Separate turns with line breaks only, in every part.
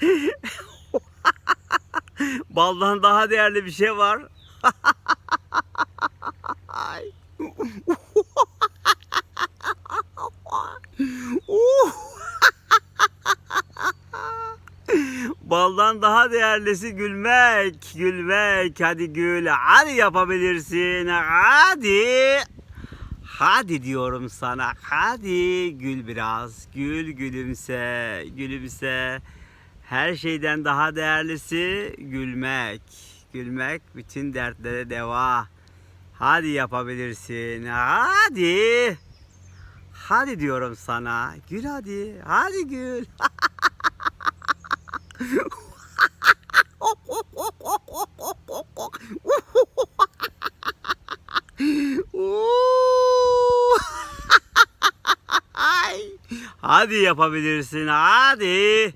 Baldan daha değerli bir şey var. Baldan daha değerlisi gülmek, gülmek. Hadi gül, hadi yapabilirsin, hadi. Hadi diyorum sana, hadi gül biraz, gül gülümse, gülümse. Her şeyden daha değerlisi gülmek. Gülmek bütün dertlere deva. Hadi yapabilirsin, hadi. Hadi diyorum sana, gül hadi, hadi gül. Hadi yapabilirsin hadi.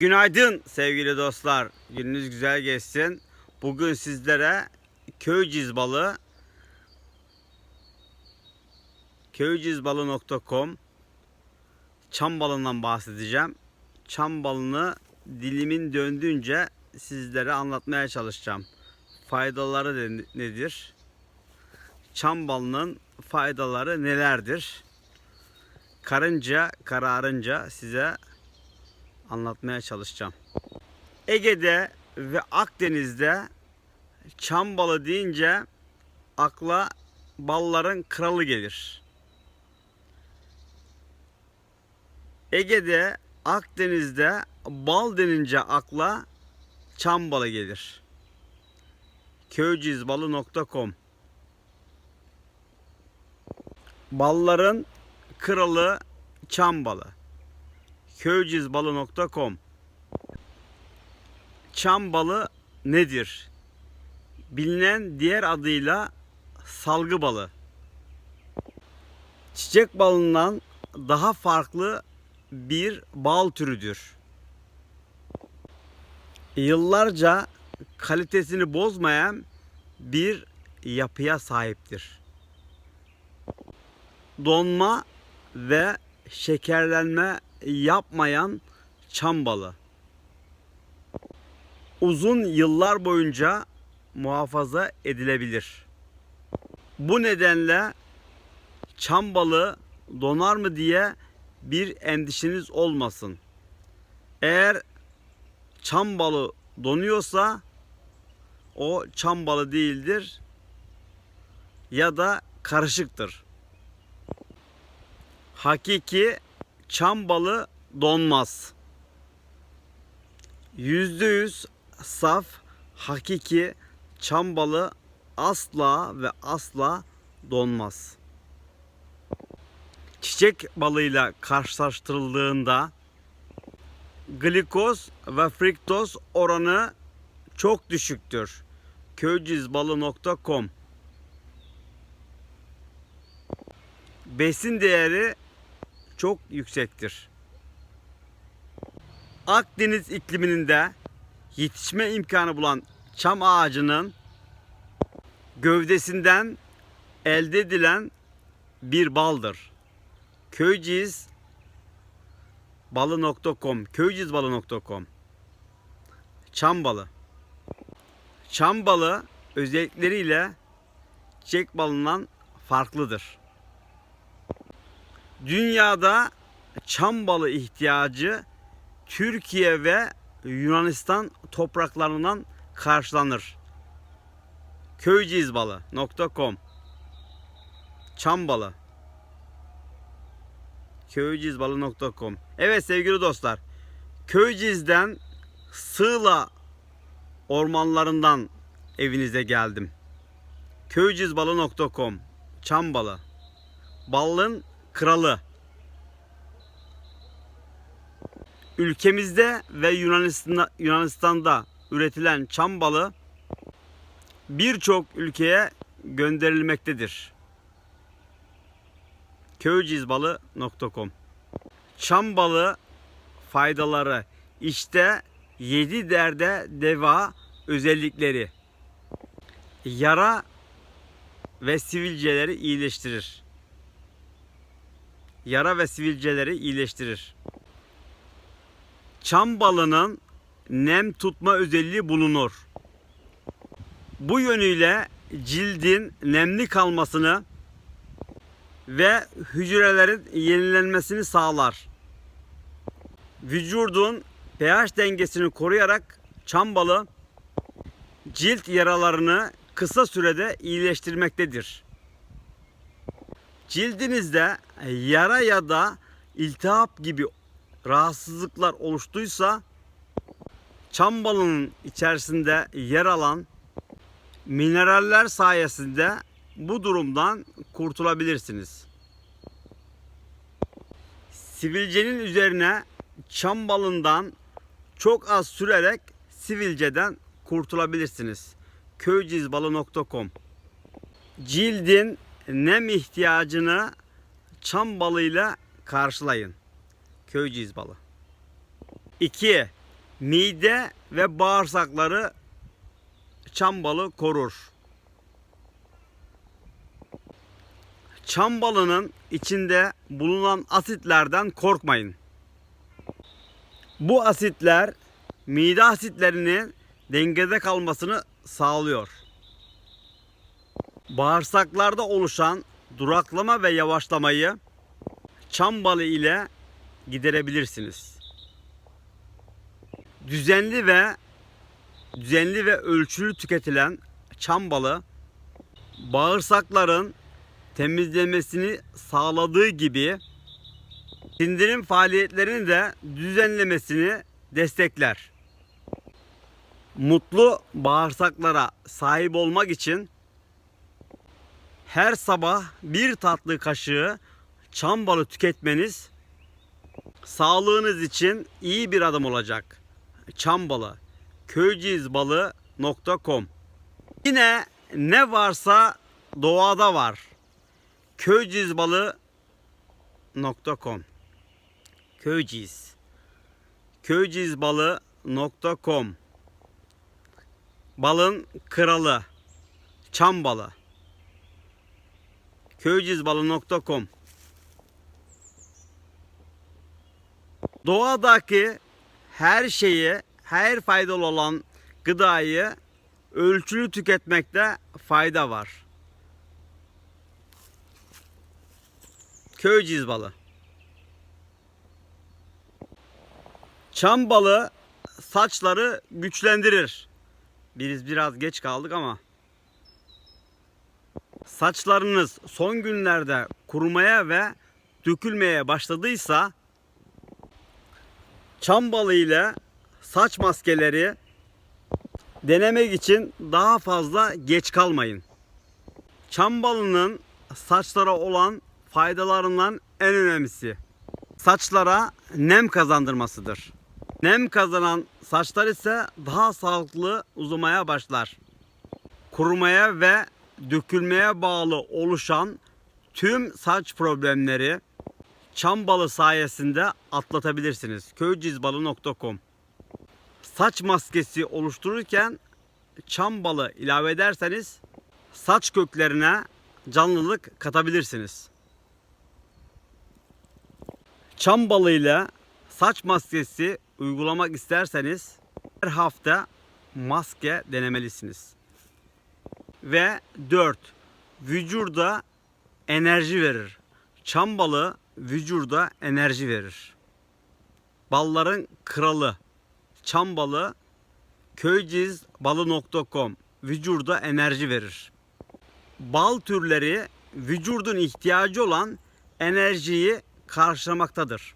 Günaydın sevgili dostlar. Gününüz güzel geçsin. Bugün sizlere köyciz balı köycizbalı.com çam balından bahsedeceğim. Çam balını dilimin döndüğünce sizlere anlatmaya çalışacağım. Faydaları nedir? Çam balının faydaları nelerdir? Karınca kararınca size anlatmaya çalışacağım. Ege'de ve Akdeniz'de çam balı deyince akla balların kralı gelir. Ege'de, Akdeniz'de bal denince akla çam balı gelir. Köycizbalı.com Balların kralı çam balı köycizbalı.com Çam balı nedir? Bilinen diğer adıyla salgı balı. Çiçek balından daha farklı bir bal türüdür. Yıllarca kalitesini bozmayan bir yapıya sahiptir. Donma ve şekerlenme yapmayan çam balı. Uzun yıllar boyunca muhafaza edilebilir. Bu nedenle çam balı donar mı diye bir endişeniz olmasın. Eğer çam balı donuyorsa o çam balı değildir ya da karışıktır. Hakiki çam balı donmaz. Yüzde yüz saf, hakiki çam balı asla ve asla donmaz. Çiçek balıyla karşılaştırıldığında glikoz ve fruktoz oranı çok düşüktür. köycizbalı.com Besin değeri çok yüksektir. Akdeniz ikliminde yetişme imkanı bulan çam ağacının gövdesinden elde edilen bir baldır. Köyciz balı.com köycizbalı.com Çam balı Çam balı özellikleriyle çiçek balından farklıdır. Dünyada çam balı ihtiyacı Türkiye ve Yunanistan topraklarından karşılanır. Köycizbalı.com Çam balı. Köycizbalı.com Evet sevgili dostlar Köyciz'den Sığla ormanlarından evinize geldim. Köycizbalı.com Çam balı. Balın kralı Ülkemizde ve Yunanistan'da, Yunanistan'da üretilen çam balı birçok ülkeye gönderilmektedir. Köycizbalı.com Çam balı faydaları işte 7 derde deva özellikleri. Yara ve sivilceleri iyileştirir. Yara ve sivilceleri iyileştirir. Çam balının nem tutma özelliği bulunur. Bu yönüyle cildin nemli kalmasını ve hücrelerin yenilenmesini sağlar. Vücudun pH dengesini koruyarak çam balı cilt yaralarını kısa sürede iyileştirmektedir. Cildinizde yara ya da iltihap gibi rahatsızlıklar oluştuysa çam balının içerisinde yer alan mineraller sayesinde bu durumdan kurtulabilirsiniz. Sivilcenin üzerine çam balından çok az sürerek sivilceden kurtulabilirsiniz. köycizbalı.com Cildin nem ihtiyacını çam balıyla karşılayın. Köyceğiz balı. 2. Mide ve bağırsakları çam balı korur. Çam balının içinde bulunan asitlerden korkmayın. Bu asitler mide asitlerinin dengede kalmasını sağlıyor. Bağırsaklarda oluşan duraklama ve yavaşlamayı çam balı ile giderebilirsiniz. Düzenli ve düzenli ve ölçülü tüketilen çam balı bağırsakların temizlemesini sağladığı gibi sindirim faaliyetlerini de düzenlemesini destekler. Mutlu bağırsaklara sahip olmak için her sabah bir tatlı kaşığı çam balı tüketmeniz sağlığınız için iyi bir adım olacak. Çam balı. köycizbalı.com Yine ne varsa doğada var. köycizbalı.com Köyciz köycizbalı.com Balın kralı. Çam balı köycizbalı.com Doğadaki her şeyi, her faydalı olan gıdayı ölçülü tüketmekte fayda var. Köyceğiz balı. Çam balı saçları güçlendirir. Biz biraz geç kaldık ama saçlarınız son günlerde kurumaya ve dökülmeye başladıysa çam balı ile saç maskeleri denemek için daha fazla geç kalmayın. Çam balının saçlara olan faydalarından en önemlisi saçlara nem kazandırmasıdır. Nem kazanan saçlar ise daha sağlıklı uzamaya başlar. Kurumaya ve dökülmeye bağlı oluşan tüm saç problemleri çam balı sayesinde atlatabilirsiniz. köycizbalı.com Saç maskesi oluştururken çam balı ilave ederseniz saç köklerine canlılık katabilirsiniz. Çam balıyla saç maskesi uygulamak isterseniz her hafta maske denemelisiniz. Ve 4. Vücuda enerji verir. Çam balı vücuda enerji verir. balların kralı, çam balı, köycizbalı.com vücuda enerji verir. Bal türleri vücudun ihtiyacı olan enerjiyi karşılamaktadır.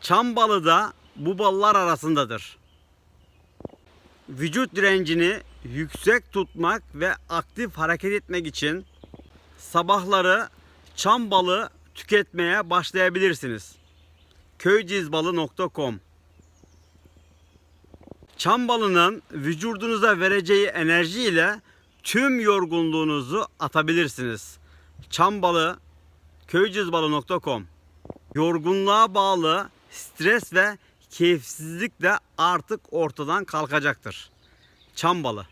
Çam balı da bu ballar arasındadır. Vücut direncini yüksek tutmak ve aktif hareket etmek için sabahları çam balı tüketmeye başlayabilirsiniz. köycizbalı.com Çam balının vücudunuza vereceği enerji ile tüm yorgunluğunuzu atabilirsiniz. Çam balı köycizbalı.com Yorgunluğa bağlı stres ve keyifsizlik de artık ortadan kalkacaktır. Çam balı.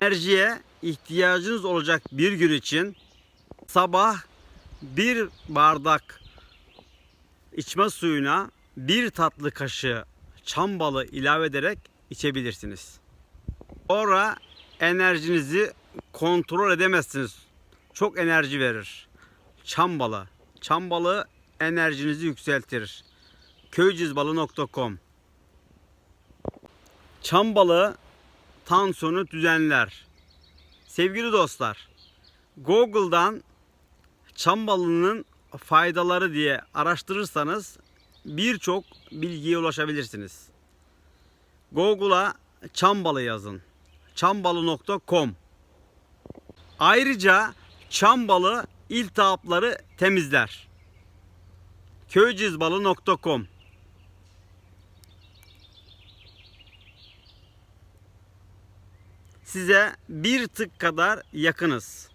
Enerjiye ihtiyacınız olacak bir gün için sabah bir bardak içme suyuna bir tatlı kaşığı çam balı ilave ederek içebilirsiniz. Sonra enerjinizi kontrol edemezsiniz. Çok enerji verir. Çam balı. Çam balı enerjinizi yükseltir. köycizbalı.com Çam balığı tansiyonu düzenler. Sevgili dostlar, Google'dan çam balığının faydaları diye araştırırsanız birçok bilgiye ulaşabilirsiniz. Google'a çam balı yazın. çambalı.com Ayrıca çam balı iltihapları temizler. köycizbalı.com Size bir tık kadar yakınız.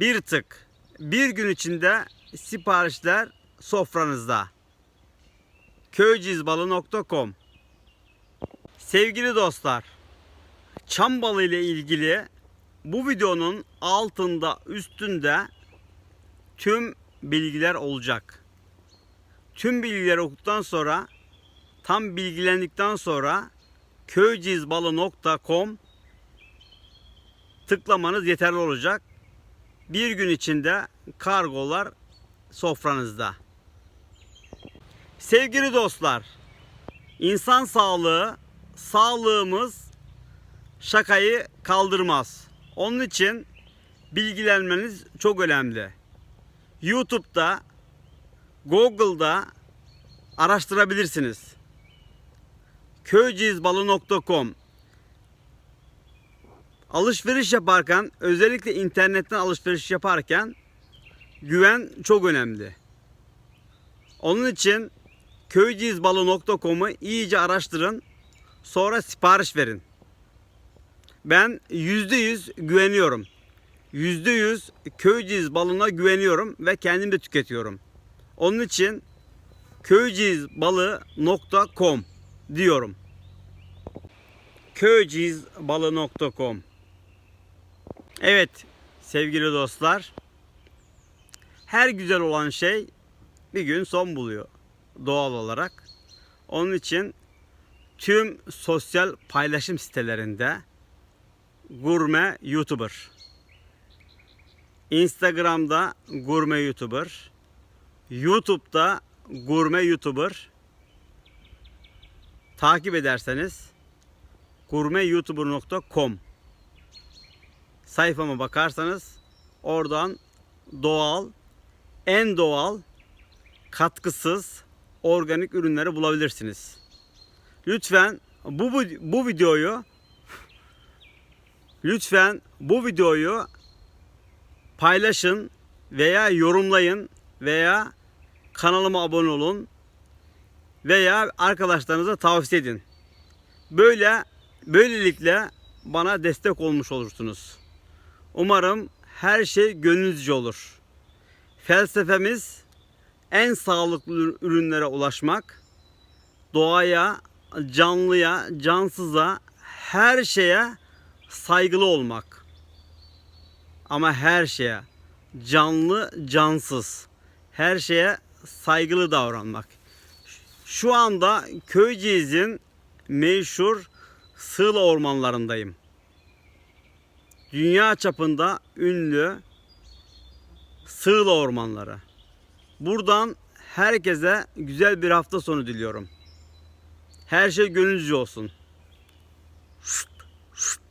Bir tık. Bir gün içinde siparişler sofranızda. köycizbalı.com Sevgili dostlar, çam balı ile ilgili bu videonun altında üstünde tüm bilgiler olacak. Tüm bilgileri okuduktan sonra tam bilgilendikten sonra köycizbalı.com tıklamanız yeterli olacak. Bir gün içinde kargolar sofranızda. Sevgili dostlar, insan sağlığı, sağlığımız şakayı kaldırmaz. Onun için bilgilenmeniz çok önemli. YouTube'da, Google'da araştırabilirsiniz. köycizbalı.com Alışveriş yaparken, özellikle internetten alışveriş yaparken güven çok önemli. Onun için köycizbalı.com'u iyice araştırın. Sonra sipariş verin. Ben %100 güveniyorum. %100 köyceğiz balına güveniyorum ve kendim de tüketiyorum. Onun için köyceğizbalı.com diyorum. köyceğizbalı.com Evet sevgili dostlar. Her güzel olan şey bir gün son buluyor doğal olarak. Onun için tüm sosyal paylaşım sitelerinde gurme YouTuber, Instagram'da gurme YouTuber, YouTube'da gurme YouTuber takip ederseniz gurmeyoutuber.com sayfama bakarsanız oradan doğal, en doğal, katkısız organik ürünleri bulabilirsiniz. Lütfen bu, bu, bu videoyu lütfen bu videoyu paylaşın veya yorumlayın veya kanalıma abone olun veya arkadaşlarınıza tavsiye edin. Böyle böylelikle bana destek olmuş olursunuz. Umarım her şey gönlünüzce olur. Felsefemiz en sağlıklı ürünlere ulaşmak, doğaya, canlıya, cansıza, her şeye saygılı olmak. Ama her şeye canlı, cansız, her şeye saygılı davranmak. Şu anda Köyceğiz'in meşhur Sığla ormanlarındayım dünya çapında ünlü Sığla Ormanları. Buradan herkese güzel bir hafta sonu diliyorum. Her şey gönlünüzce olsun. Şut, şut.